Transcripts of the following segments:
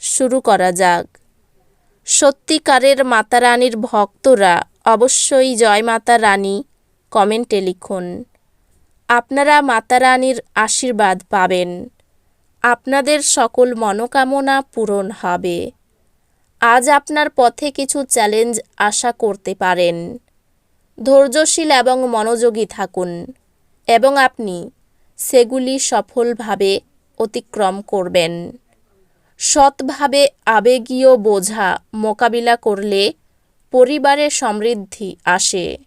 শুরু করা যাক। সত্যিকারের মাতা রানীর ভক্তরা অবশ্যই জয় মাতা রানী কমেন্টে লিখুন। আপনারা মাতা রানীর আশীর্বাদ পাবেন। আপনাদের সকল মনোকামনা পূরণ হবে। আজ আপনার পথে কিছু চ্যালেঞ্জ আশা করতে পারেন। ধৈর্যশীল এবং মনোযোগী থাকুন এবং আপনি সেগুলি সফলভাবে অতিক্রম করবেন। সৎভাবে আবেগীয় বোঝা মোকাবিলা করলে পরিবারে সমৃদ্ধি আসে।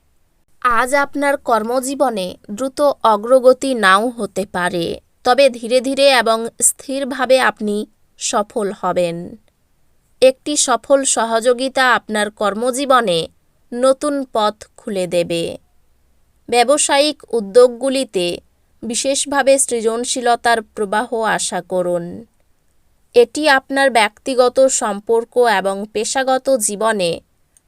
আজ আপনার কর্মজীবনে দ্রুত অগ্রগতি নাও হতে পারে, তবে ধীরে ধীরে এবং স্থিরভাবে আপনি সফল হবেন। একটি সফল সহযোগিতা আপনার কর্মজীবনে নতুন পথ খুলে দেবে। ব্যবসায়িক উদ্যোগগুলিতে বিশেষভাবে সৃজনশীলতার প্রবাহ আশা করুন। এটি আপনার ব্যক্তিগত সম্পর্ক এবং পেশাগত জীবনে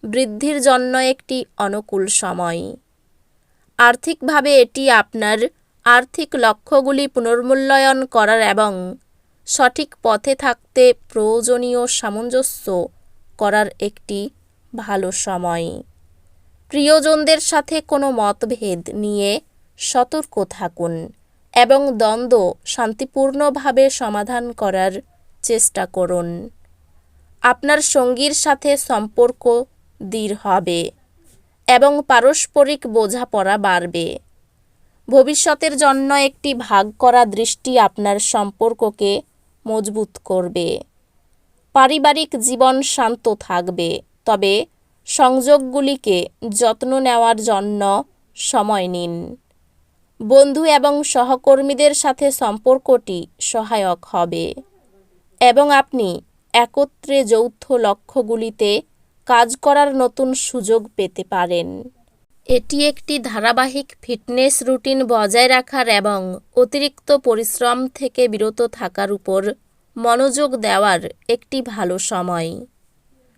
বৃদ্ধির জন্য একটি অনুকূল সময়। আর্থিকভাবে এটি আপনার আর্থিক লক্ষ্যগুলি পুনর্মূল্যায়ন করার এবং সঠিক পথে থাকতে প্রয়োজনীয় সামঞ্জস্য করার একটি ভালো সময়। প্রিয়জনদের সাথে কোনো মতভেদ নিয়ে সতর্ক থাকুন এবং দ্বন্দ্ব শান্তিপূর্ণভাবে সমাধান করার চেষ্টা করুন। আপনার সঙ্গীর সাথে সম্পর্ক দৃঢ় হবে এবং পারস্পরিক বোঝাপড়া বাড়বে। ভবিষ্যতের জন্য একটি ভাগ করা দৃষ্টি আপনার সম্পর্ককে মজবুত করবে। পারিবারিক জীবন শান্ত থাকবে, তবে সংযোগগুলিকে যত্ন নেওয়ার জন্য সময় নিন। বন্ধু এবং সহকর্মীদের সাথে সম্পর্কটি সহায়ক হবে। এবং আপনি একত্রে যৌথ লক্ষ্যগুলিতে কাজ করার নতুন সুযোগ পেতে পারেন। এটি একটি ধারাবাহিক ফিটনেস রুটিন বজায় রাখার এবং অতিরিক্ত পরিশ্রম থেকে বিরত থাকার উপর মনোযোগ দেওয়ার একটি ভালো সময়।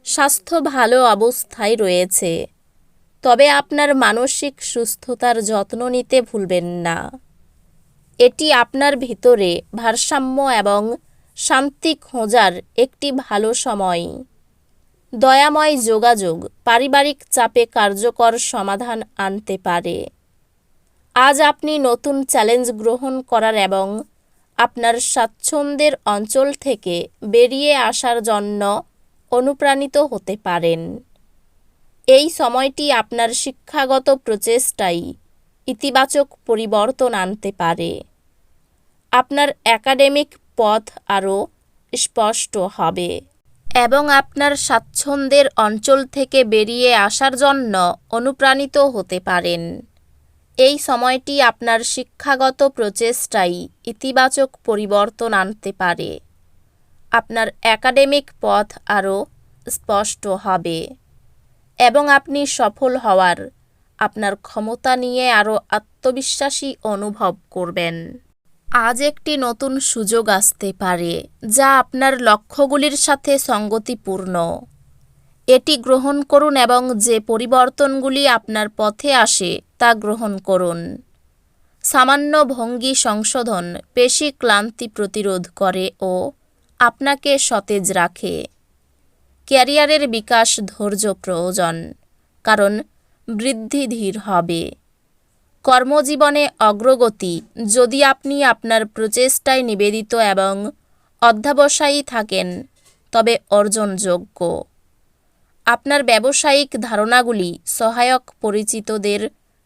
স্বাস্থ্য ভালো অবস্থায় রয়েছে, তবে আপনার মানসিক সুস্থতার যত্ন নিতে ভুলবেন না। এটি আপনার ভিতরে ভারসাম্য এবং শান্তি খোঁজার একটি ভালো সময়। দয়াময় যোগাযোগ পারিবারিক চাপে কার্যকর সমাধান আনতে পারে। আজ আপনি নতুন চ্যালেঞ্জ গ্রহণ করার এবং আপনার স্বাচ্ছন্দ্যের অঞ্চল থেকে বেরিয়ে আসার জন্য অনুপ্রাণিত হতে পারেন। এই সময়টি আপনার শিক্ষাগত প্রচেষ্টাই ইতিবাচক পরিবর্তন আনতে পারে। আপনার একাডেমিক পথ আরও স্পষ্ট হবে। এবং আপনার স্বাচ্ছন্দ্যের অঞ্চল থেকে বেরিয়ে আসার জন্য অনুপ্রাণিত হতে পারেন। এই সময়টি আপনার শিক্ষাগত প্রচেষ্টাই ইতিবাচক পরিবর্তন আনতে পারে। আপনার একাডেমিক পথ আরও স্পষ্ট হবে। এবং আপনি সফল হওয়ার আপনার ক্ষমতা নিয়ে আরও আত্মবিশ্বাসী অনুভব করবেন। আজ একটি নতুন সুযোগ আসতে পারে, যা আপনার লক্ষ্যগুলির সাথে সঙ্গতিপূর্ণ। এটি গ্রহণ করুন এবং যে পরিবর্তনগুলি আপনার পথে আসে, তা গ্রহণ করুন। সামান্য ভঙ্গি সংশোধন পেশি ক্লান্তি প্রতিরোধ করে ও আপনাকে সতেজ রাখে। ক্যারিয়ারের বিকাশ ধৈর্য প্রয়োজন, কারণ বৃদ্ধি ধীর হবে। কর্মজীবনে অগ্রগতি। যদি আপনি আপনার প্রচেষ্টায় নিবেদিত এবং অধ্যাবসায়ী থাকেন, তবে অর্জনযোগ্য। আপনার ব্যবসায়িক ধারণাগুলি সহায়ক পরিচিতদের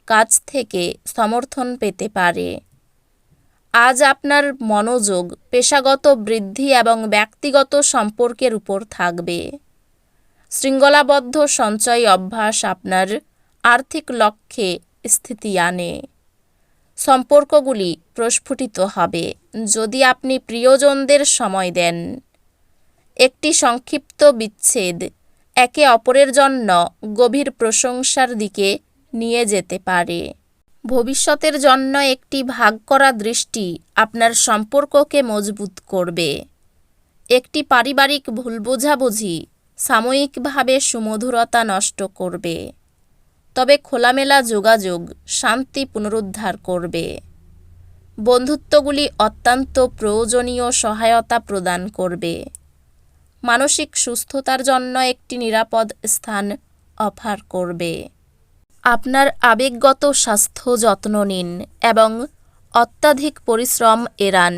কাছ থেকে সমর্থন পেতে পারে। আজ আপনার মনোযোগ পেশাগত বৃদ্ধি এবং ব্যক্তিগত সম্পর্কের উপর থাকবে। শৃঙ্খলাবদ্ধ সঞ্চয় অভ্যাস আপনার আর্থিক লক্ষ্যে স্থিতি আনে। সম্পর্কগুলি প্রস্ফুটিত হবে যদি আপনি প্রিয়জনদের সময় দেন। একটি সংক্ষিপ্ত বিচ্ছেদ একে অপরের জন্য গভীর প্রশংসার দিকে নিয়ে যেতে পারে। ভবিষ্যতের জন্য একটি ভাগ করা দৃষ্টি আপনার সম্পর্ককে মজবুত করবে। একটি পারিবারিক ভুল বোঝাবুঝি সাময়িকভাবে সুমধুরতা নষ্ট করবে। তবে খোলামেলা যোগাযোগ শান্তি পুনরুদ্ধার করবে। বন্ধুত্বগুলি অত্যন্ত প্রয়োজনীয় সহায়তা প্রদান করবে। মানসিক সুস্থতার জন্য একটি নিরাপদ স্থান অফার করবে। আপনার আবেগগত স্বাস্থ্য যত্ন নিন এবং অত্যাধিক পরিশ্রম এড়ান।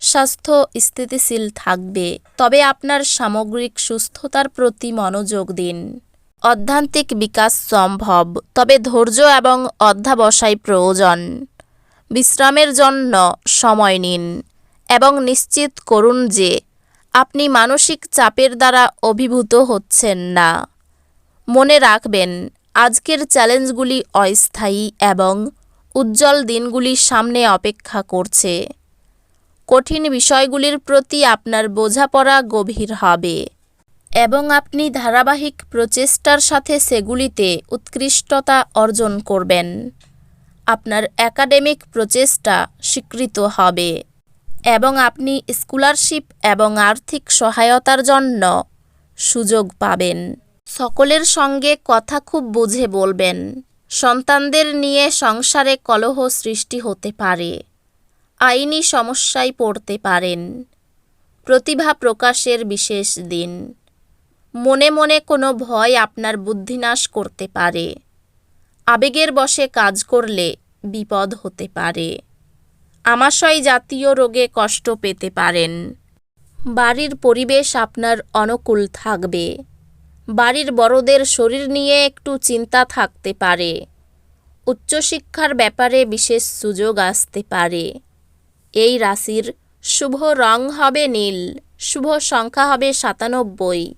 স্বাস্থ্য স্থিতিশীল থাকবে, তবে আপনার সামগ্রিক সুস্থতার প্রতি মনোযোগ দিন। অধ্যান্তিক বিকাশ সম্ভব, তবে ধৈর্য এবং অধ্যাবসায় প্রয়োজন। বিশ্রামের জন্য সময় নিন এবং নিশ্চিত করুন যে আপনি মানসিক চাপের দ্বারা অভিভূত হচ্ছেন না। মনে রাখবেন, আজকের চ্যালেঞ্জগুলি অস্থায়ী এবং উজ্জ্বল দিনগুলি সামনে অপেক্ষা করছে। কঠিন বিষয়গুলির প্রতি আপনার বোঝাপড়া গভীর হবে। এবং আপনি ধারাবাহিক প্রচেষ্টার সাথে সেগুলিতে উৎকৃষ্টতা অর্জন করবেন। আপনার একাডেমিক প্রচেষ্টা স্বীকৃত হবে এবং আপনি স্কলারশিপ এবং আর্থিক সহায়তার জন্য সুযোগ পাবেন। সকলের সঙ্গে কথা খুব বুঝে বলবেন। সন্তানদের নিয়ে সংসারে কলহ সৃষ্টি হতে পারে, আইনি সমস্যায় পড়তে পারেন। প্রতিভা প্রকাশের বিশেষ দিন। মনে মনে কোনো ভয় আপনার বুদ্ধিনাশ করতে পারে। আবেগের বশে কাজ করলে বিপদ হতে পারে। আমাশয় জাতীয় রোগে কষ্ট পেতে পারেন। বাড়ির পরিবেশ আপনার অনুকূল থাকবে। বাড়ির বড়দের শরীর নিয়ে একটু চিন্তা থাকতে পারে। উচ্চশিক্ষার ব্যাপারে বিশেষ সুযোগ আসতে পারে। এই রাশির শুভ রং হবে নীল, শুভ সংখ্যা হবে সাতানব্বই।